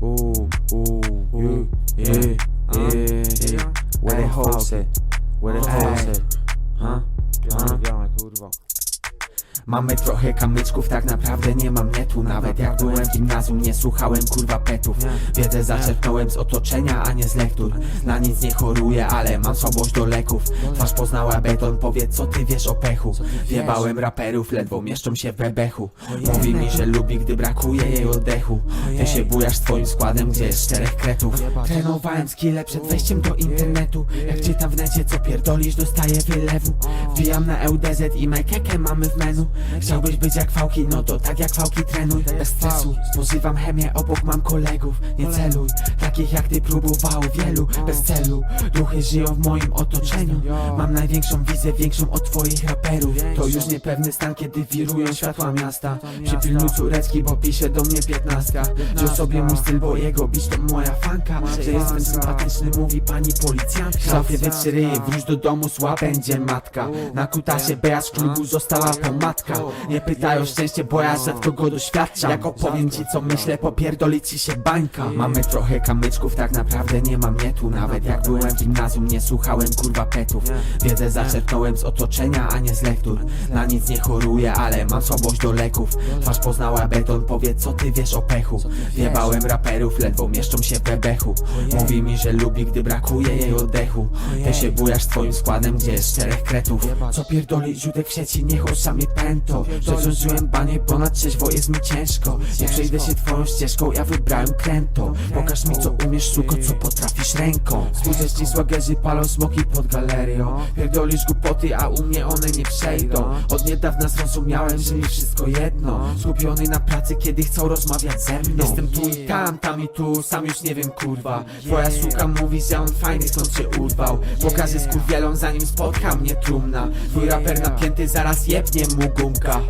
Ooh, ooh, ooh, yeah, uh, yeah, yeah. Where the hoes at? Where the hoes at? Mamy trochę kamyczków, tak naprawdę nie mam netu. Nawet jak byłem w gimnazjum nie słuchałem kurwa petów. Wiedzę zaczerpnąłem z otoczenia, a nie z lektur. Na nic nie choruję, ale mam słabość do leków. Twarz poznała beton, powiedz co ty wiesz o pechu? Wjebałem raperów, ledwo mieszczą się w bebechu. Mówi mi, że lubi, gdy brakuje jej oddechu. Ty się bujasz swoim składem, gdzie jest czterech kretów. Trenowałem skille przed wejściem do internetu. Jak czytam w necie, co pierdolisz, dostaję wylewu. Wbijam na EUDZ i Majkekę mamy w menu Chciałbyś być jak fałki, no to tak jak fałki trenuj. Bez stresu, spożywam chemię, obok mam kolegów. Nie celuj, takich jak ty próbowało wielu. Bez celu, duchy żyją w moim otoczeniu. Mam największą wizję, większą od twoich raperów. To już niepewny stan, kiedy wirują światła miasta. Przypilnuj córeczki, bo pisze do mnie piętnastka. Wziął sobie mój styl, bo jego bić to moja fanka. Że jestem sympatyczny, mówi pani policjantka. W szafie wytrzy ryje, wróć do domu, zła będzie matka. Na kutasie beja z klubu została Nie pytaj o szczęście, bo ja rzadko go doświadczam. Jak opowiem ci co myślę, popierdoli ci się bańka. Mamy trochę kamyczków, tak naprawdę nie mam netu Nawet jak byłem w gimnazjum, nie słuchałem kurwa petów. Wiedzę zaczerpnąłem z otoczenia, a nie z lektur. Na nic nie choruję, ale mam słabość do leków. Twarz poznała beton, powiedz co ty wiesz o pechu? Wjebałem raperów, ledwo mieszczą się w bebechu Mówi mi, że lubi, gdy brakuje jej oddechu. Ty się bujasz swoim składem, gdzie jest czterech kretów. Co pierdoli źródek w sieci, niech oszami pęto Przecieżyłem banie, ponad trzeźwo jest mi ciężko. Nie przejdę się twoją ścieżką, ja wybrałem kręto. Pokaż mi co umiesz, suko, co potrafisz ręką. Spójrz ci słagerzy palą smoki pod galerią. Pierdolisz głupoty, a u mnie one nie przejdą. Od niedawna zrozumiałem, że mi wszystko jedno. Skupiony na pracy, kiedy chcą rozmawiać ze mną. Jestem tu i tam, tam i tu, sam już nie wiem kurwa. Twoja suka mówi, że on fajny, stąd się urwał. Pokażę skurwielom, zanim spotka mnie trumna. Twój raper napięty, zaraz jebnie mu gumka.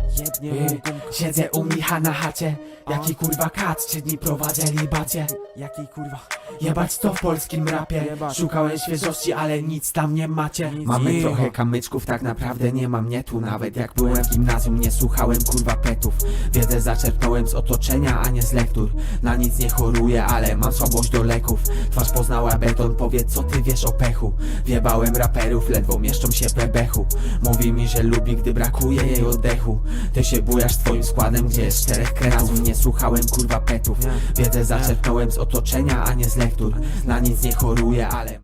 Ej, Siedzę u Micha na chacie. Jaki kurwa kat, trzy dni prowadzę libacie. Jaki kurwa? Jebać to w polskim rapie. Szukałem świeżości, ale nic tam nie macie. Mamy trochę ma. kamyczków, tak naprawdę nie mam netu Nawet. Jak byłem w gimnazjum, nie słuchałem kurwa petów. Wiedzę zaczerpnąłem z otoczenia, a nie z lektur. Na nic nie choruję, ale mam słabość do leków. Twarz poznała beton, powiedz co ty wiesz o pechu? Wjebałem raperów, ledwo mieszczą się w bebechu Mówi mi, że lubi, gdy brakuje jej oddechu. Ty się bujasz swoim składem, gdzie jest czterech kretów Nie słuchałem kurwa petów. Wiedzę zaczerpnąłem z otoczenia, a nie z lektur Na nic nie choruję, ale